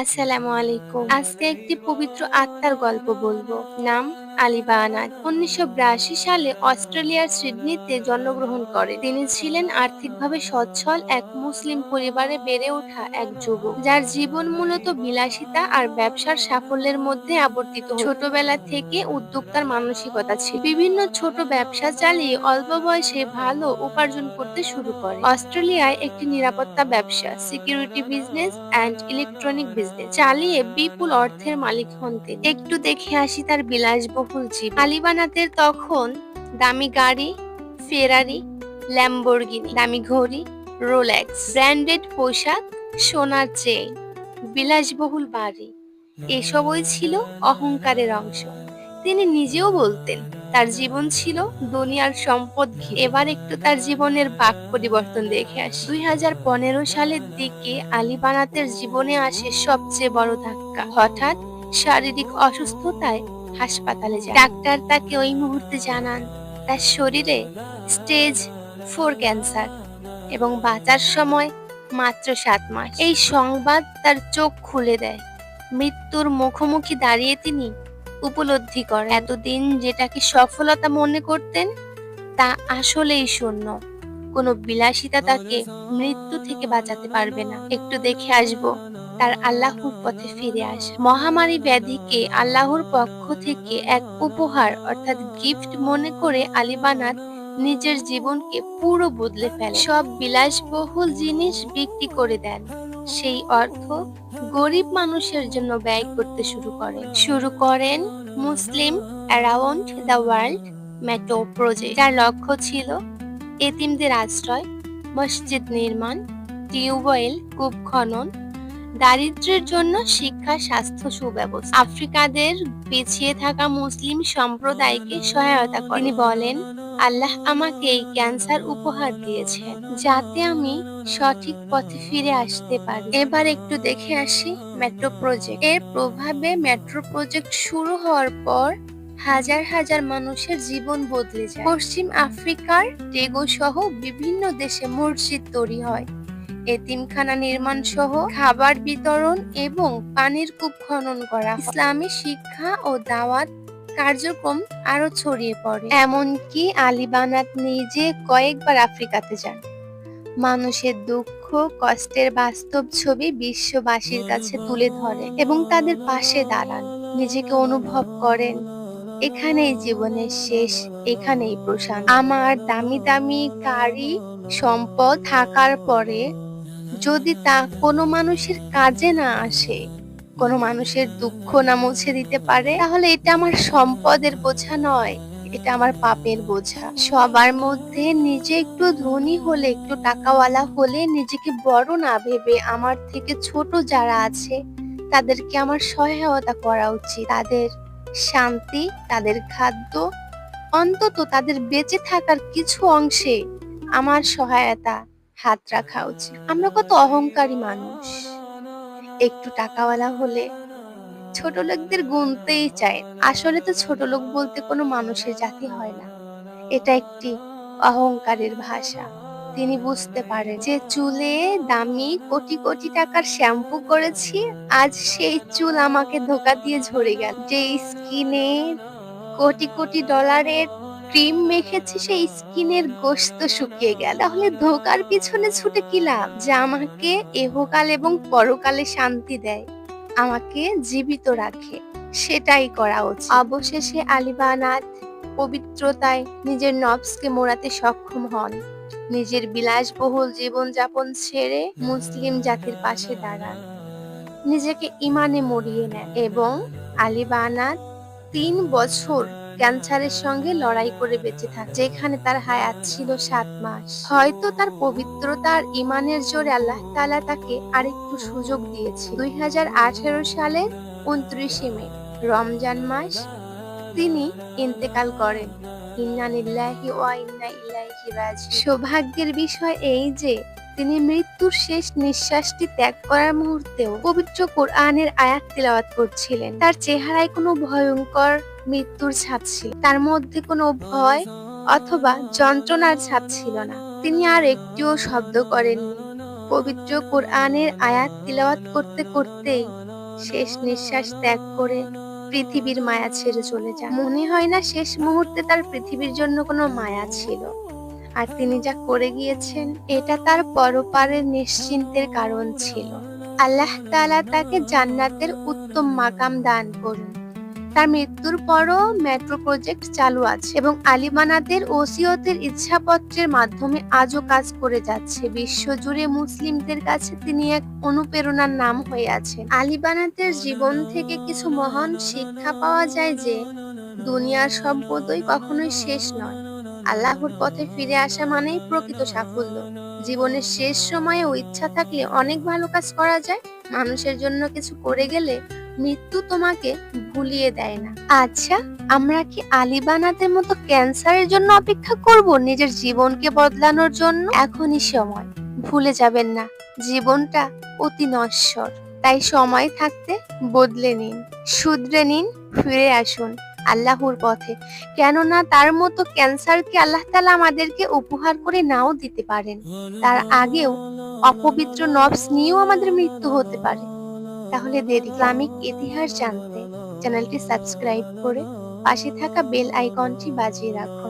আসসালামু আলাইকুম। আজকে একটি পবিত্র আত্মার গল্প বলব। নাম আলিবা আনাদ উনিশশো সালে অস্ট্রেলিয়ার সিডনিতে জন্মগ্রহণ করে। তিনি ছিলেন আর্থিকভাবে সচ্ছল এক মুসলিম পরিবারে বেড়ে ওঠা এক যুবক, যার জীবন মূলত বিলাসিতা আর ব্যবসার সাফল্যের মধ্যে আবর্তিত ছোটবেলা থেকে উদ্যোক্তার মানসিকতা ছিল। বিভিন্ন ছোট ব্যবসা চালিয়ে অল্প বয়সে ভালো উপার্জন করতে শুরু করে। অস্ট্রেলিয়ায় একটি নিরাপত্তা ব্যবসা, security business and electronic business, চালিয়ে বিপুল অর্থের মালিক হন তিনি। একটু দেখে আসি তার বিলাসবহুল জীব আলিবানাতের তখন দামি গাড়ি, ফেরারি, ল্যাম্বরগিনি, দামি ঘড়ি, রোলেক্স, ব্র্যান্ডেড পোশাক, সোনার চেইন, বিলাসবহুল বাড়ি, এসবই ছিল অহংকারের অংশ। তিনি নিজেও বলতেন, তার জীবন ছিল দুনিয়ার সম্পদ। এবার একটু তার জীবনের বাক পরিবর্তন দেখে আসি। দুই হাজার পনেরো সালের দিকে আলী বানাতের জীবনে আসে সবচেয়ে বড় ধাক্কা। হঠাৎ শারীরিক অসুস্থতায় হাসপাতালে যায়। ডাক্তার তাকে ওই মুহূর্তে জানান, তার শরীরে স্টেজ ফোর ক্যান্সার এবং বাঁচার সময় মাত্র সাত মাস। এই সংবাদ তার চোখ খুলে দেয়। মৃত্যুর মুখোমুখি দাঁড়িয়ে তিনি উপলব্ধি করে এতদিন যেটাকে সফলতা মনে করতেন, তা আসলেই শূন্য। কোনো বিলাসিতা তাকে মৃত্যু থেকে বাঁচাতে পারবে না। একটু দেখে আসব। তার আল্লাহর পথে ফিরে আসে। মহামারী ব্যাধিকে আল্লাহর পক্ষ থেকে এক উপহার, অর্থাৎ গিফট মনে করে আলিবানাত নিজের জীবনকে পুরো বদলে ফেলে সব বিলাসবহুল জিনিস বিক্রি করে দেন। সেই অর্থ গরিব মানুষের জন্য ব্যয় করতে শুরু করেন। শুরু করেন Muslim around the world metro project. যার লক্ষ্য ছিল এতিমদের আশ্রয়, মসজিদ নির্মাণ, টিউবওয়েল, কূপ খনন দারিদ্র্যের জন্য শিক্ষা, স্বাস্থ্য সুব্যবস্থা। আফ্রিকাদের পিছিয়ে থাকা মুসলিম সম্প্রদায়কে সহায়তা করেন। তিনি বলেন, আল্লাহ আমাকে এই ক্যান্সার উপহার দিয়েছেন যাতে আমি সঠিক পথে ফিরে আসতে পারি। এবার একটু দেখে আসি মেট্রো প্রজেক্ট। এর প্রভাবে মেট্রো প্রজেক্ট শুরু হওয়ার পর হাজার হাজার মানুষের জীবন বদলে যায়। পশ্চিম আফ্রিকার টেগো সহ বিভিন্ন দেশে মসজিদ তৈরি হয়। এতিমখানা নির্মাণ সহ খাবার বিতরণ এবং পানির কূপ খনন করা ইসলামী শিক্ষা ও দাওয়াত কার্যক্রম আরও ছড়িয়ে পড়ে। এমনকি আলিবানাত নিজে কয়েকবার আফ্রিকাতে যান। মানুষের দুঃখ, কষ্টের বাস্তব ছবি বিশ্ববাসীর কাছে তুলে ধরেন এবং তাদের পাশে দাঁড়ান। নিজেকে অনুভব করেন, এখানেই জীবনের শেষ, এখানেই প্রশান্ত। আমার দামি দামি গাড়ি সম্পদ থাকার পরে যদি তা কোনো মানুষের কাজে না আসে, কোনো মানুষের দুঃখ না মুছে দিতে পারে, তাহলে এটা আমার সম্পদের বোঝা নয়, এটা আমার পাপের বোঝা। সবার মধ্যে নিজে একটু ধনী হলে, একটু টাকাওয়ালা হলে, নিজেকে বড় না ভেবে আমার থেকে ছোট যারা আছে, তাদেরকে আমার সহায়তা করা উচিত। তাদের শান্তি, তাদের খাদ্য, অন্তত তাদের বেঁচে থাকার কিছু অংশে আমার সহায়তা হাত রাখা উচিত। আমরা কত অহংকারী মানুষ। একটু টাকাওয়ালা হলে ছোট লোকদের গুনতেই চায়। আসলে তো ছোট লোক বলতে কোনো মানুষের জাতি হয় না। এটা একটি অহংকারের ভাষা। তিনি বুঝতে পারেন যে চুলে দামি কোটি কোটি টাকার শ্যাম্পু করেছি, আজ সেই চুল আমাকে ধোকা দিয়ে ঝরে গেল। যে স্কিনে কোটি কোটি ডলারের ক্রিম মেখেছি, সেই স্কিনের গোস্ত শুকিয়ে গেল। তাহলে ধোকার পিছনে ছুটে কি লাভ? যা আমাকে এহকাল এবং পরকালে শান্তি দেয়, আমাকে জীবিত রাখে, সেটাই করা উচিত। অবশেষে আলিবানাথ পবিত্রতায় নিজের নবসকে মোড়াতে সক্ষম হন। নিজের বিলাসবহুল জীবনযাপন ছেড়ে মুসলিম জাতির পাশে দাঁড়ান। নিজেকে ইমানে মরিয়ে নেন এবং আলিবানাথ তিন বছর ক্যান্সারের সঙ্গে লড়াই করে বেঁচে থাকে, যেখানে তার হায়াত ছিল সাত মাস। হয়তো তার পবিত্রতা আর ইমানের জোরে আল্লাহ তাআলা তাকে আরেকটু সুযোগ দিয়েছে। দুই হাজার আঠেরো সালের উনত্রিশে মে, রমজান মাস, তিনি ইন্তেকাল করেন। সৌভাগ্যের বিষয় এই যে, তিনি মৃত্যুর শেষ নিঃশ্বাসটি ত্যাগ করার মুহূর্তেও পবিত্র কোরআনের আয়াত তিলাওয়াত করছিলেন। তার চেহারায় কোনো ভয়ঙ্কর মৃত্যুর ছাপ ছিল। তার মধ্যে কোনো ভয় অথবা যন্ত্রণার ছাপ ছিল না। তিনি আর একটিও শব্দ করেননি। পবিত্র কোরআনের আয়াত তিলাওয়াত করতে করতেই শেষ নিঃশ্বাস ত্যাগ করে পৃথিবীর মায়া ছেড়ে চলে যান মনে হয় না শেষ মুহূর্তে তার পৃথিবীর জন্য কোনো মায়া ছিল। আর তিনি যা করে গিয়েছেন, এটা তার পরপারের নিশ্চিন্তের কারণ ছিল। আল্লাহ তাআলা তাকে জান্নাতের উত্তম মাকাম দান করুন। তার মৃত্যুর পরও মেট্রো প্রজেক্ট চালু আছে এবং আলিমানাদের ওসিয়তের ইচ্ছাপত্রের মাধ্যমে আজও কাজ করে যাচ্ছে। বিশ্বজুড়ে মুসলিমদের কাছে তিনি এক অনুপ্রেরণার নাম হয়ে আছেন। আলিবানাতের জীবন থেকে কিছু মহান শিক্ষা পাওয়া যায় যে, দুনিয়ার সম্পদই কখনোই শেষ নয়। আল্লাহর পথে ফিরে আসা মানেই প্রকৃত সাফল্য। জীবনের শেষ সময়ে ইচ্ছা থাকলে অনেক ভালো কাজ করা যায়। মানুষের জন্য কিছু করে গেলে মৃত্যু তোমাকে ভুলিয়ে দেয় না। আচ্ছা আমরা কি আলিবানাদের মতো ক্যান্সারের জন্য অপেক্ষা করব? নিজের জীবনকে বদলানোর জন্য? এখনই সময়। ভুলে যাবেন না, জীবনটা অতি নশ্বর। তাই সময় থাকতে বদলে নিন, শুধরে নিন, ফিরে আসুন আল্লাহর পথে। কেননা তার মতো ক্যান্সারকে আল্লাহ তাআলা আমাদেরকে উপহার করে নাও দিতে পারেন। তার আগেও অপবিত্র নবস নিয়েও আমাদের মৃত্যু হতে পারে। তাহলে ইসলামিক ইতিহাস জানতে চ্যানেলটি সাবস্ক্রাইব করে পাশে থাকা বেল আইকনটি বাজিয়ে রাখুন।